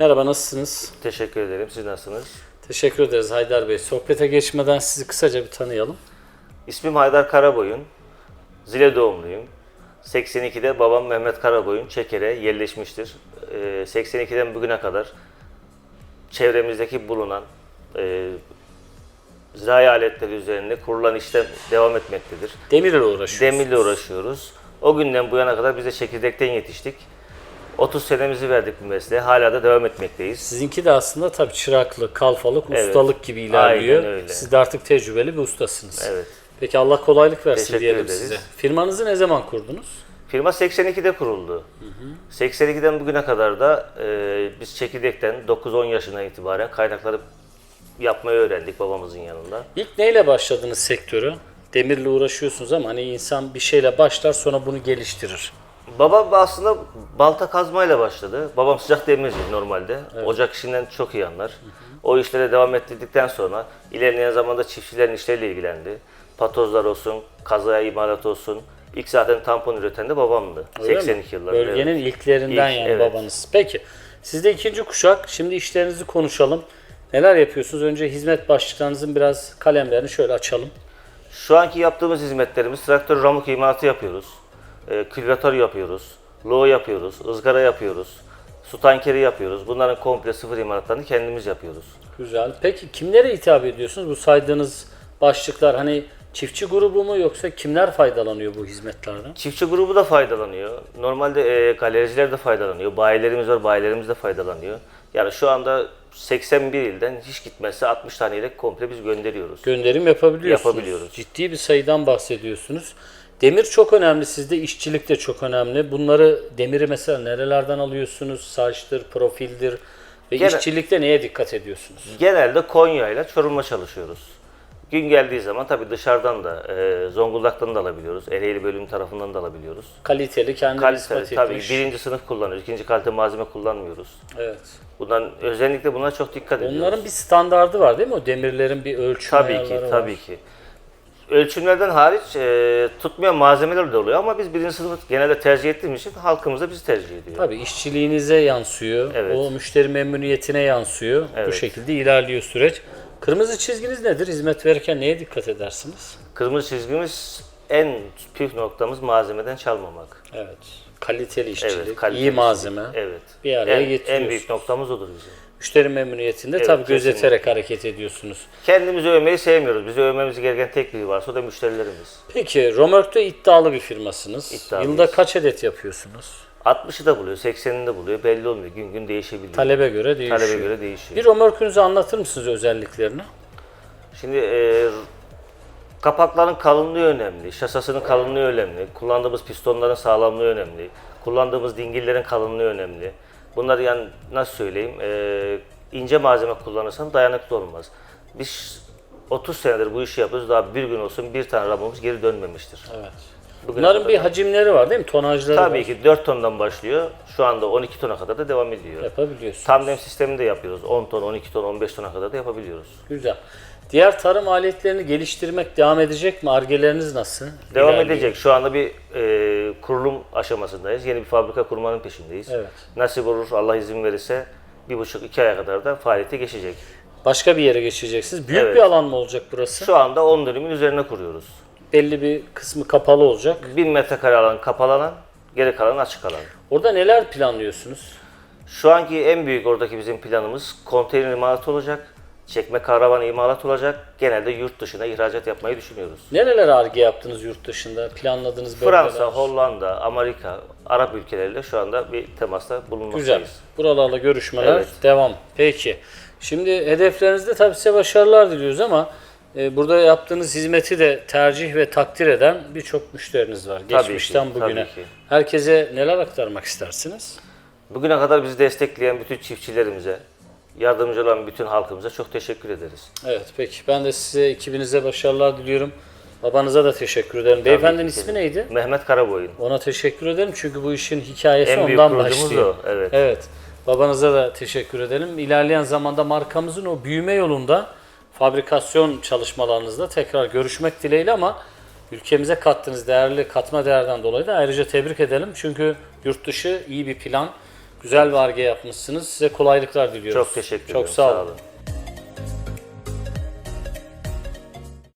merhaba nasılsınız? Teşekkür ederim. Siz nasılsınız? Teşekkür ederiz Haydar Bey. Sohbete geçmeden sizi kısaca bir tanıyalım. İsmim Haydar Karaboyun. Zile doğumluyum. 82'de babam Mehmet Karaboyun Çeker'e yerleşmiştir. Ee, 82'den bugüne kadar çevremizdeki bulunan e, zirai aletleri üzerinde kurulan işlem devam etmektedir. Demirle uğraşıyorsunuz. Demirle uğraşıyoruz. O günden bu yana kadar biz de çekirdekten yetiştik. 30 senemizi verdik bu mesleğe. Hala da devam etmekteyiz. Sizinki de aslında tabii çıraklık, kalfalık, Evet. ustalık gibi ilerliyor. Aynen öyle. Siz de artık tecrübeli bir ustasınız. Evet. Peki Allah kolaylık versin Teşekkür diyelim ederiz. size. Firmanızı ne zaman kurdunuz? Firma 82'de kuruldu. 82'den bugüne kadar da e, biz çekirdekten 9-10 yaşından itibaren kaynakları yapmayı öğrendik babamızın yanında. İlk neyle başladınız sektörü? Demirle uğraşıyorsunuz ama hani insan bir şeyle başlar sonra bunu geliştirir. Babam da aslında balta kazmayla başladı. Babam sıcak demirci normalde. Ocak işinden çok iyi anlar. O işlere devam ettirdikten sonra ilerleyen zamanda çiftçilerin işleriyle ilgilendi. Patozlar olsun, kazaya imalat olsun. İlk zaten tampon üreten de babamdı. Öyle mi? 82 yıllarında. Bölgenin ilklerinden İlk, yani evet. babanız. Peki siz de ikinci kuşak. Şimdi işlerinizi konuşalım. Neler yapıyorsunuz? Önce hizmet başlıklarınızın biraz kalemlerini şöyle açalım. Şu anki yaptığımız hizmetlerimiz traktör ramuk imalatı yapıyoruz. E, külvatör yapıyoruz. Loğu yapıyoruz. ızgara yapıyoruz. Su tankeri yapıyoruz. Bunların komple sıfır imalatlarını kendimiz yapıyoruz. Güzel. Peki kimlere hitap ediyorsunuz? Bu saydığınız başlıklar hani çiftçi grubu mu yoksa kimler faydalanıyor bu hizmetlerden? Çiftçi grubu da faydalanıyor. Normalde e, galericiler de faydalanıyor. Bayilerimiz var, bayilerimiz de faydalanıyor. Yani şu anda 81 ilden hiç gitmezse 60 taneyle komple biz gönderiyoruz. Gönderim yapabiliyorsunuz. Yapabiliyoruz. Ciddi bir sayıdan bahsediyorsunuz. Demir çok önemli sizde, işçilik de çok önemli. Bunları demiri mesela nerelerden alıyorsunuz? Saçtır, profildir ve Gene- işçilikte neye dikkat ediyorsunuz? Genelde Konya ile Çorum'la çalışıyoruz. Gün geldiği zaman tabii dışarıdan da, e, Zonguldak'tan da alabiliyoruz. Ereğli bölüm tarafından da alabiliyoruz. Kaliteli, kendini Kalite, ispat tabii etmiş. birinci sınıf kullanıyoruz. ikinci kalite malzeme kullanmıyoruz. Evet. Bundan özellikle buna çok dikkat ediyoruz. Onların bir standardı var değil mi? O demirlerin bir ölçüm tabii ki, ayarları var. tabii ki. Ölçümlerden hariç e, tutmayan malzemeler de oluyor ama biz birinci sınıfı genelde tercih ettiğimiz için halkımız da bizi tercih ediyor. Tabii işçiliğinize yansıyor. Evet. O müşteri memnuniyetine yansıyor. Bu Evet. şekilde ilerliyor süreç. Kırmızı çizginiz nedir? Hizmet verirken neye dikkat edersiniz? Kırmızı çizgimiz en püf noktamız malzemeden çalmamak. Evet. Kaliteli işçilik, Evet, kaliteli iyi malzeme. Evet. Bir araya en, en büyük noktamız odur bizim. Müşteri memnuniyetinde Evet, tabii kesinlikle. gözeterek hareket ediyorsunuz. Kendimizi övmeyi sevmiyoruz. Bizi övmemiz gereken tek biri varsa o da müşterilerimiz. Peki Romörk'te iddialı bir firmasınız. İddialıyız. Yılda kaç adet yapıyorsunuz? 60'ı da buluyor, 80'ini de buluyor. Belli olmuyor. Gün gün değişebiliyor. Talebe göre değişiyor. Talebe göre değişiyor. Bir Romörk'ünüzü anlatır mısınız özelliklerini? Şimdi e, kapakların kalınlığı önemli, şasasının kalınlığı önemli, kullandığımız pistonların sağlamlığı önemli, kullandığımız dingillerin kalınlığı önemli. Bunlar yani nasıl söyleyeyim, e, ince malzeme kullanırsan dayanıklı olmaz. Biz 30 senedir bu işi yapıyoruz, daha bir gün olsun bir tane ramımız geri dönmemiştir. Evet. Bugüne Bunların bir hacimleri var değil mi? Tonajları Tabii var. ki 4 tondan başlıyor, şu anda 12 tona kadar da devam ediyor. Yapabiliyorsunuz. Tandem sistemi de yapıyoruz, 10 ton, 12 ton, 15 tona kadar da yapabiliyoruz. Güzel. Diğer tarım aletlerini geliştirmek devam edecek mi? Argeleriniz nasıl? Devam İlerliyor. edecek. Şu anda bir e, kurulum aşamasındayız. Yeni bir fabrika kurmanın peşindeyiz. Evet. Nasip olur Allah izin verirse bir buçuk iki aya kadar da faaliyete geçecek. Başka bir yere geçeceksiniz. Büyük Evet. bir alan mı olacak burası? Şu anda 10 dönümün üzerine kuruyoruz. Belli bir kısmı kapalı olacak. 1000 metrekare alan kapalı alan, geri kalan açık alan. Orada neler planlıyorsunuz? Şu anki en büyük oradaki bizim planımız konteyner imalatı olacak. Çekme karavan imalat olacak. Genelde yurt dışına ihracat yapmayı düşünüyoruz. Nerelere arge yaptınız yurt dışında? Planladığınız bölgeler? Fransa, Hollanda, Amerika, Arap ülkeleriyle şu anda bir temasta bulunmaktayız. Güzel. Buralarla görüşmeler Evet. devam. Peki. Şimdi hedeflerinizde tabii size başarılar diliyoruz ama e, burada yaptığınız hizmeti de tercih ve takdir eden birçok müşteriniz var. Tabii Geçmişten ki, bugüne. tabii ki. Herkese neler aktarmak istersiniz? Bugüne kadar bizi destekleyen bütün çiftçilerimize, yardımcı olan bütün halkımıza çok teşekkür ederiz. Evet peki. Ben de size ekibinize başarılar diliyorum. Babanıza da teşekkür ederim. Beyefendinin ki. ismi neydi? Mehmet Karaboyun. Ona teşekkür ederim çünkü bu işin hikayesi En büyük ondan kurucumuz başlıyor. o, evet. Evet. Babanıza da teşekkür edelim. İlerleyen zamanda markamızın o büyüme yolunda fabrikasyon çalışmalarınızda tekrar görüşmek dileğiyle ama ülkemize kattığınız değerli katma değerden dolayı da ayrıca tebrik edelim. Çünkü yurt dışı iyi bir plan. Güzel bir arge yapmışsınız. Size kolaylıklar diliyoruz. Çok teşekkür Çok ederim. sağ olun. olun.